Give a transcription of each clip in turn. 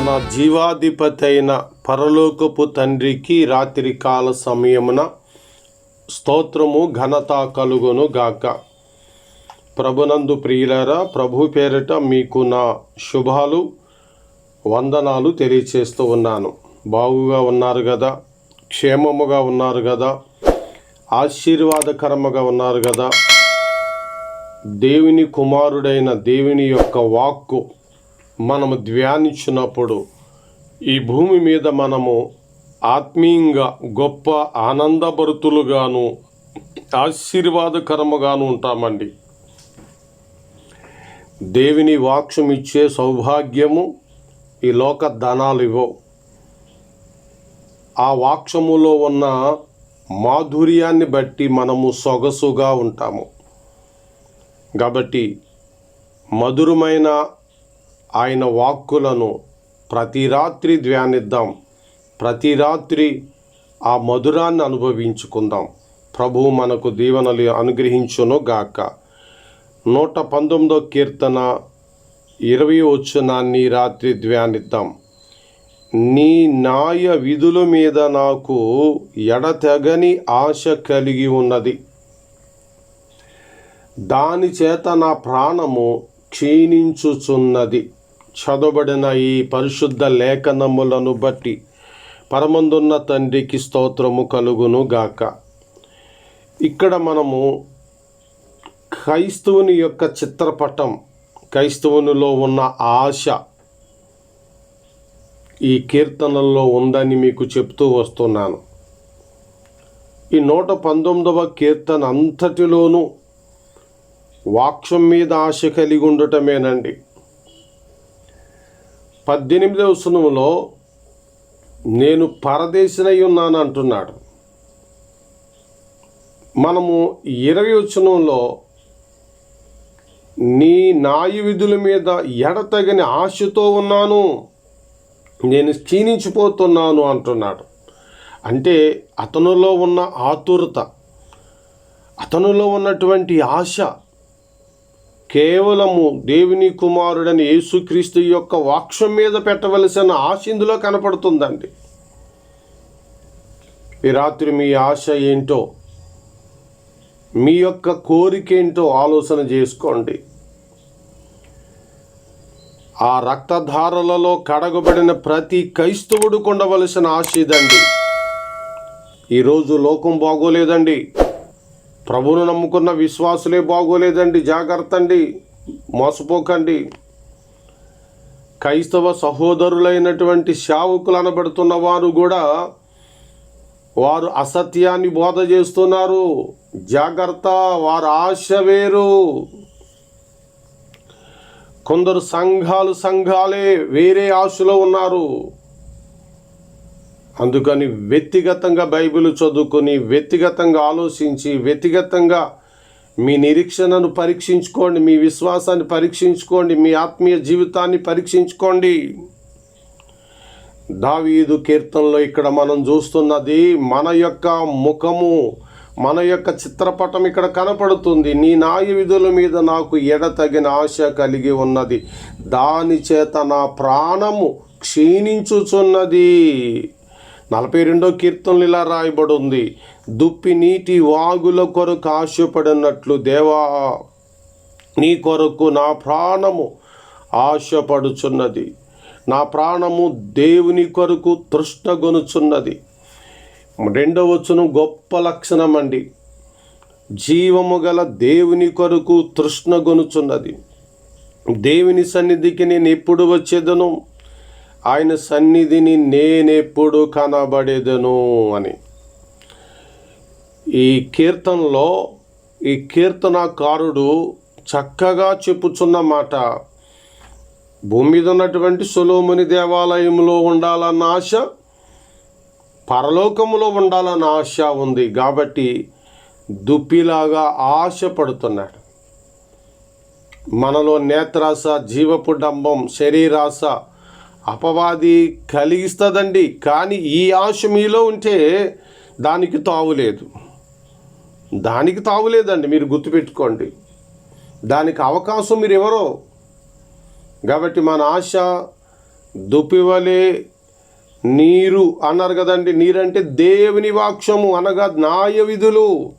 మన జీవాధిపతైన పరలోకపు తండ్రికి రాత్రి కాల సమయమున స్తోత్రము ఘనత కలుగును గాక. ప్రభునందు ప్రియులారా ప్రభు పేరిట మీకు నా శుభాలు వందనాలు తెలియచేస్తూ ఉన్నాను. బాగుగా ఉన్నారు కదా క్షేమముగా ఉన్నారు కదా ఆశీర్వాదకరముగా ఉన్నారు కదా దేవుని కుమారుడైన దేవుని యొక్క వాక్కు మనము ధ్యానించినప్పుడు ఈ భూమి మీద మనము ఆత్మీయంగా గొప్ప ఆనందభరుతులుగాను ఆశీర్వాదకరముగాను ఉంటామండి. దేవుని వాక్షం ఇచ్చే సౌభాగ్యము ఈ లోక ధనాలు ఇవ్వవు ఆ వాక్షములో ఉన్న మాధుర్యాన్ని బట్టి మనము సొగసుగా ఉంటాము. కాబట్టి మధురమైన ఆయన వాక్కులను ప్రతి రాత్రి ధ్యానిద్దాం. ప్రతి రాత్రి ఆ మధురాన్ని అనుభవించుకుందాం. ప్రభువు మనకు దీవెనలు అనుగ్రహించును గాక. నూట పంతొమ్మిదో కీర్తన ఇరవై వచ్చునాన్ని రాత్రి ధ్యానిద్దాం. నీ న్యాయ విధుల మీద నాకు ఎడతెగని ఆశ కలిగి ఉన్నది. దాని చేత నా ప్రాణము క్షీణించుచున్నది. చదవబడిన ఈ పరిశుద్ధ లేఖనములను బట్టి పరమందున్న తండ్రికి స్తోత్రము కలుగును గాక. ఇక్కడ మనము క్రైస్తవుని యొక్క చిత్రపటం క్రైస్తవునిలో ఉన్న ఆశ ఈ కీర్తనల్లో ఉందని మీకు చెప్తూ వస్తున్నాను. ఈ నూట పంతొమ్మిదవ కీర్తన అంతటిలోనూ వాక్యం మీద ఆశ కలిగి ఉండటమేనండి. పద్దెనిమిదవ సునములో నేను పరదేశినై ఉన్నాను అంటున్నాడు. మనము ఇరవై వచనంలో నీ న్యాయ విధుల మీద ఎడతగని ఆశతో ఉన్నాను. నేను క్షీణించిపోతున్నాను అంటున్నాడు. అంటే అతనులో ఉన్న ఆతురత అతనులో ఉన్నటువంటి ఆశ కేవలము దేవుని కుమారుడని యేసుక్రీస్తు యొక్క వాక్షం మీద పెట్టవలసిన ఆశ ఇందులో కనపడుతుందండి. ఈ రాత్రి మీ ఆశ ఏంటో మీ యొక్క కోరిక ఏంటో ఆలోచన చేసుకోండి. ఆ రక్తధారలలో కడగబడిన ప్రతి క్రైస్తవుడు కొండవలసిన ఆశ ఇదండి. ఈరోజు లోకం బాగోలేదండి. ప్రభువును నమ్ముకున్న విశ్వాసులే బాగోలేదండి. జాగ్రత్త అండి మోసపోకండి. క్రైస్తవ సహోదరులైనటువంటి శావుకులు అనబడుతున్న వారు కూడా వారు అసత్యాన్ని బోధ చేస్తున్నారు. జాగ్రత్త వారు ఆశ వేరు. కొందరు సంఘాలు సంఘాలే వేరే ఆశలో ఉన్నారు. అందుకని వ్యక్తిగతంగా బైబిల్ చదువుకొని వ్యక్తిగతంగా ఆలోచించి వ్యక్తిగతంగా మీ నిరీక్షణను పరీక్షించుకోండి మీ విశ్వాసాన్ని పరీక్షించుకోండి మీ ఆత్మీయ జీవితాన్ని పరీక్షించుకోండి. దావీదు కీర్తనలో ఇక్కడ మనం చూస్తున్నది మన యొక్క ముఖము మన యొక్క చిత్రపటం ఇక్కడ కనపడుతుంది. నీ నాయ విధుల మీద నాకు ఎడతగిన ఆశ కలిగి ఉన్నది. దాని చేత నా ప్రాణము క్షీణించుచున్నది. నలభై రెండో కీర్తనలు ఇలా రాయబడి ఉంది దుప్పి నీటి వాగుల కొరకు ఆశపడినట్లు దేవా నీ కొరకు నా ప్రాణము ఆశపడుచున్నది. నా ప్రాణము దేవుని కొరకు తృష్ణగొనుచున్నది రెండవ గొప్ప లక్షణం అండి జీవము గల దేవుని కొరకు తృష్ణగొనుచున్నది దేవుని సన్నిధికి నేను ఎప్పుడు వచ్చేదను? ఆయన సన్నిధిని నేనెప్పుడు కనబడేదను అని. ఈ కీర్తనలో ఈ కీర్తనకారుడు చక్కగా చెప్పుచున్న మాట భూమి మీద ఉన్నటువంటి సులోముని దేవాలయంలో ఉండాలన్న ఆశ పరలోకములో ఉండాలన్న ఆశ ఉంది కాబట్టి దుప్పిలాగా ఆశపడుతున్నాడు. మనలో నేత్రాస జీవపు డంబం శరీరాశ అపవాది కలిగిస్తుందండి కానీ ఈ ఆశ మీలో ఉంటే దానికి తావులేదు దానికి తావులేదండి మీరు గుర్తుపెట్టుకోండి. దానికి అవకాశం మీరు ఎవరో కాబట్టి మన ఆశ దుప్పివలే నీరు అన్నారు కదండి. నీరంటే దేవుని వాక్షము అనగా న్యాయ విధులు.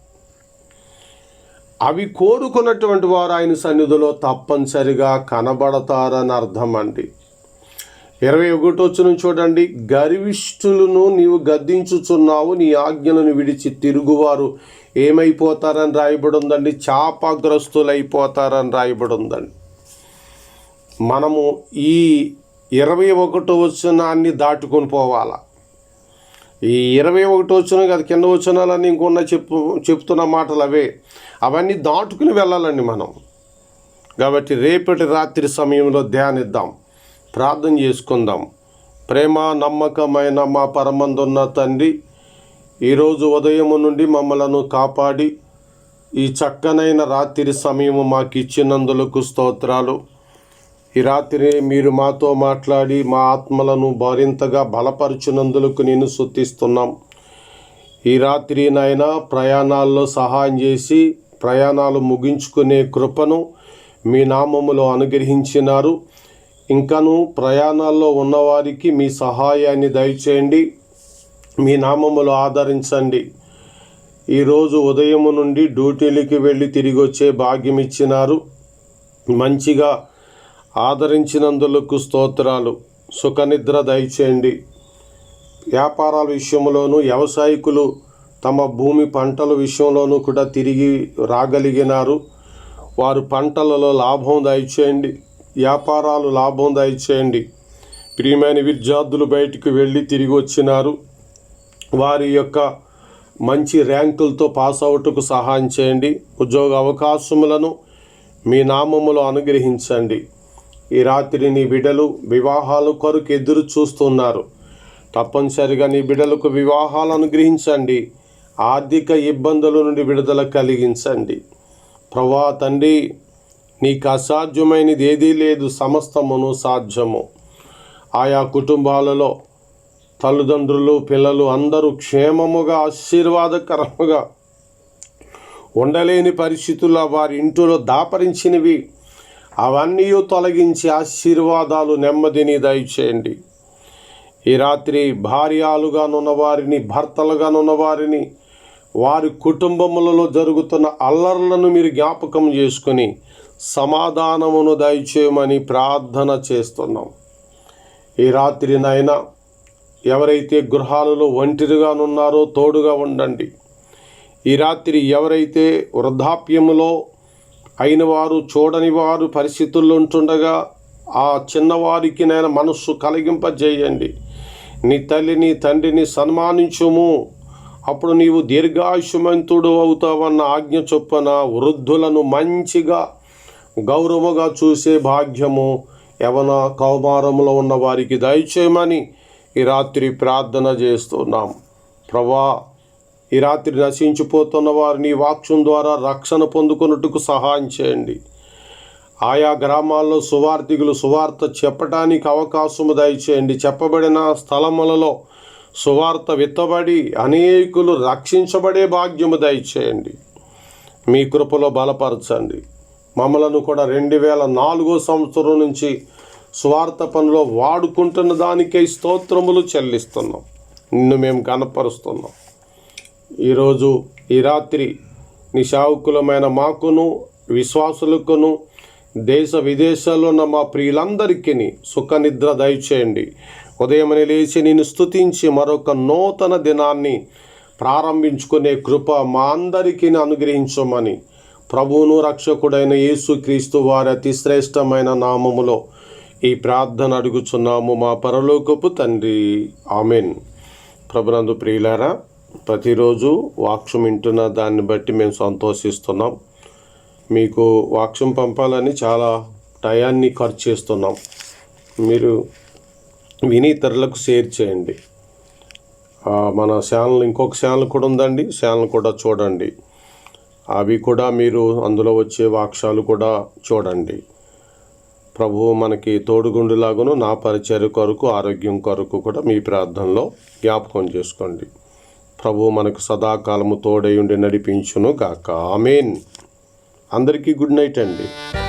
అవి కోరుకున్నటువంటి వారు ఆయన సన్నిధిలో తప్పనిసరిగా కనబడతారని అర్థం అండి. ఇరవై ఒకటి వచ్చిన చూడండి. గర్విష్ఠులను నీవు గద్దించుచున్నావు నీ ఆజ్ఞలను విడిచి తిరుగువారు. ఏమైపోతారని రాయబడి ఉందండి చాపగ్రస్తులైపోతారని రాయబడి ఉందండి మనము ఈ ఇరవై ఒకటో వచనాన్ని దాటుకొని పోవాలా? ఈ ఇరవై ఒకటో వచ్చిన కదా కింద వచనాలన్నీ ఇంకొన్న చెప్పు చెప్తున్న మాటలు అవే. అవన్నీ దాటుకుని వెళ్ళాలండి మనం. కాబట్టి రేపటి రాత్రి సమయంలో ధ్యానిద్దాం. ప్రార్థన చేసుకుందాం. ప్రేమ నమ్మకమైన మా పరమందున్న తండ్రి ఈరోజు ఉదయం నుండి మమ్మలను కాపాడి ఈ చక్కనైన రాత్రి సమయము మాకు ఇచ్చినందులకు స్తోత్రాలు. ఈ రాత్రి మీరు మాతో మాట్లాడి మా ఆత్మలను మరింతగా బలపరుచునందులకు నేను శుద్ధిస్తున్నాం ఈ రాత్రి నాయన ప్రయాణాల్లో సహాయం చేసి ప్రయాణాలు ముగించుకునే కృపను మీ నామములో అనుగ్రహించినారు. ఇంకను ప్రయాణాల్లో ఉన్నవారికి మీ సహాయాన్ని దయచేయండి. మీ నామములు ఆదరించండి. ఈరోజు ఉదయం నుండి డ్యూటీలకి వెళ్ళి తిరిగి వచ్చే భాగ్యం ఇచ్చినారు. మంచిగా ఆదరించినందులకు స్తోత్రాలు. సుఖనిద్ర దయచేయండి. వ్యాపారాల విషయంలోనూ వ్యవసాయకులు తమ భూమి పంటల విషయంలోనూ కూడా తిరిగి రాగలిగినారు. వారు పంటలలో లాభం దయచేయండి. వ్యాపారాలు లాభం దయచేయండి ప్రియమైన విద్యార్థులు బయటికి వెళ్ళి తిరిగి వచ్చినారు. వారి యొక్క మంచి ర్యాంకులతో పాస్ అవుటకు సహాయం చేయండి. ఉద్యోగ అవకాశములను మీ నామములో అనుగ్రహించండి. ఈ రాత్రి నీ బిడ్డలు వివాహాలు కొరకు ఎదురు చూస్తున్నారు. తప్పనిసరిగా నీ బిడ్డలకు వివాహాలు అనుగ్రహించండి. ఆర్థిక ఇబ్బందుల నుండి విడుదల కలిగించండి. ప్రభా తండ్రి నీకు అసాధ్యమైనది ఏదీ లేదు సమస్తమును సాధ్యము. ఆయా కుటుంబాలలో తల్లిదండ్రులు పిల్లలు అందరూ క్షేమముగా ఆశీర్వాదకరముగా ఉండలేని పరిస్థితుల్లో వారి ఇంటిలో దాపరించినవి. అవన్నీ తొలగించి ఆశీర్వాదాలు నెమ్మదిని దయచేయండి. ఈ రాత్రి భార్యాలుగానున్న వారిని భర్తలుగానున్న వారిని వారి కుటుంబములలో జరుగుతున్న అల్లర్లను మీరు జ్ఞాపకం చేసుకుని సమాధానమును దయచేయమని ప్రార్థన చేస్తున్నాం. ఈ రాత్రి ఎవరైతే గృహాలలో ఒంటరిగానున్నారో తోడుగా ఉండండి. ఈ రాత్రి ఎవరైతే వృద్ధాప్యములో అయిన వారు చూడని వారు పరిస్థితుల్లో ఉంటుండగా ఆ చిన్నవారికి నేను మనస్సు కలిగింపజేయండి. నీ తల్లిని తండ్రిని సన్మానించుము. అప్పుడు నీవు దీర్ఘాయుషమంతుడు అవుతావన్న ఆజ్ఞ చొప్పున వృద్ధులను మంచిగా గౌరవగా చూసే భాగ్యము యవన కౌమారంలో ఉన్న వారికి దయచేయమని ఈ రాత్రి ప్రార్థన చేస్తున్నాం. ప్రభా ఈ రాత్రి నశించిపోతున్న వారిని వాక్యం ద్వారా రక్షణ పొందుకున్నట్టుకు సహాయం చేయండి. ఆయా గ్రామాల్లో సువార్థికులు సువార్త చెప్పడానికి అవకాశము దయచేయండి. చెప్పబడిన స్థలములలో సువార్త విత్తబడి అనేకులు రక్షించబడే భాగ్యము దయచేయండి. మీ కృపలో బలపరచండి. మమ్మలను కూడా రెండు వేల నాలుగో సంవత్సరం నుంచి స్వార్థ పనిలో వాడుకుంటున్న దానికే స్తోత్రములు చెల్లిస్తున్నాం. నిన్ను మేము కనపరుస్తున్నాం ఈరోజు ఈ రాత్రి నీ సేవకులమైన మాకును విశ్వాసులకును దేశ విదేశాల్లో ఉన్న మా ప్రియులందరికీ సుఖనిద్ర దయచేయండి. ఉదయమని లేచి నేను స్థుతించి మరొక నూతన దినాన్ని ప్రారంభించుకునే కృప మా అందరికీ అనుగ్రహించమని ప్రభువును రక్షకుడైన యేసుక్రీస్తు వారి అతి శ్రేష్టమైన నామములో ఈ ప్రార్థన అడుగుచున్నాము మా పరలోకపు తండ్రి. ఆమెన్. ప్రభునందు ప్రియులారా ప్రతిరోజు వాక్యం వింటున్న దాన్ని బట్టి మేము సంతోషిస్తున్నాం. మీకు వాక్యం పంపాలని చాలా టయాన్ని ఖర్చు చేస్తున్నాం. మీరు విని ఇతరులకు షేర్ చేయండి. మన ఛానల్ ఇంకొక ఛానల్ కూడా ఉందండి. ఛానల్ కూడా చూడండి. అవి కూడా మీరు అందులో వచ్చే వాక్యాలు కూడా చూడండి. ప్రభువు మనకి తోడుగుండులాగును నా పరిచర్య కొరకు ఆరోగ్యం కొరకు కూడా మీ ప్రార్థనలో జ్ఞాపకం చేసుకోండి. ప్రభువు మనకు సదాకాలము తోడై ఉండి నడిపించును గాక. ఆమెన్. అందరికీ గుడ్ నైట్ అండి.